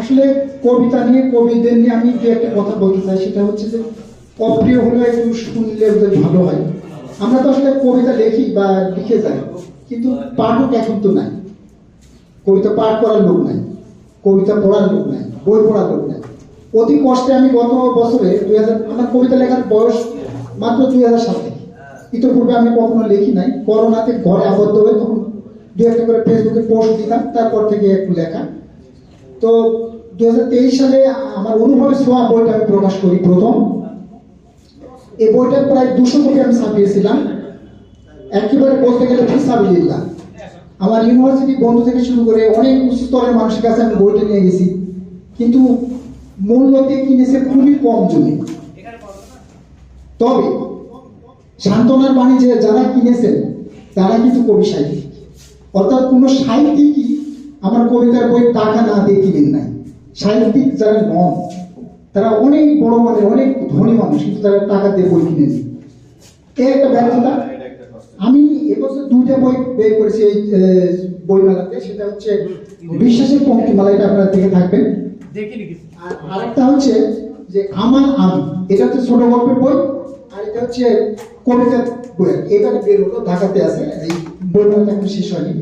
আসলে কবিতা নিয়ে, কবিদের নিয়ে আমি যে একটা কথা বলতে চাই, সেটা হচ্ছে যে অপ্রিয় হলে একটু শুনলে ভালো হয়। আমরা তো আসলে কবিতা লিখি বা লিখে যাই, কিন্তু পাঠক এখন তো নাই। কবিতা পাঠ করার লোক নাই, কবিতা পড়ার লোক নাই, বই পড়ার লোক নাই। অতি কষ্টে আমি গত বছরে দুই হাজার আমার কবিতা লেখার বয়স মাত্র দুই হাজার সাল। ইতিপূর্বে আমি কখনো লিখি নাই। করোনাতে ঘরে আবদ্ধ হয়ে তখন দু একটা করে ফেসবুকে পোস্ট দিতাম তারপর থেকে একটু লেখা। তো দু হাজার তেইশ সালে আমার অনুভবের ছোঁয়া বইটা আমি প্রকাশ করি প্রথম। এই বইটা প্রায় দুশো কোটি আমি ছাপিয়েছিলাম। একেবারে বলতে গেলে ফিসাবিল্লাহ আমার ইউনিভার্সিটি বন্ধু থেকে শুরু করে অনেক স্তরের মানুষের কাছে আমি বইটা নিয়ে গেছি। কিন্তু মূল্যতে কিনেছে খুবই কম জমি। তবে সান্ত্বনার বাণী যে যারা কিনেছেন, তারা কিন্তু কবি সাহিত্যিক। অর্থাৎ কোনো সাহিত্যিকই আমার কবিতার বই টাকা না দিয়ে কিনেন নাই। সাহিত্যিক যারা নন তারা অনেক বড় মানে অনেক ধনী মানুষ কিন্তু তারা টাকা দিয়ে বই কিনে নেই এই একটা ব্যর্থতা আমি এবছর দুইটা বই বের করেছি এই বইমেলাতে সেটা হচ্ছে বিশ্বাসের পঙ্ক্তিমালা এটা আপনারা দেখে থাকবেন। আর আরেকটা হচ্ছে যে আমার আমি এটা হচ্ছে ছোট গল্পের বই আর এটা হচ্ছে কবিতার বই। এটা বের হলো ঢাকাতে আছে এই বইমেলাটা এখন শেষ হয়নি।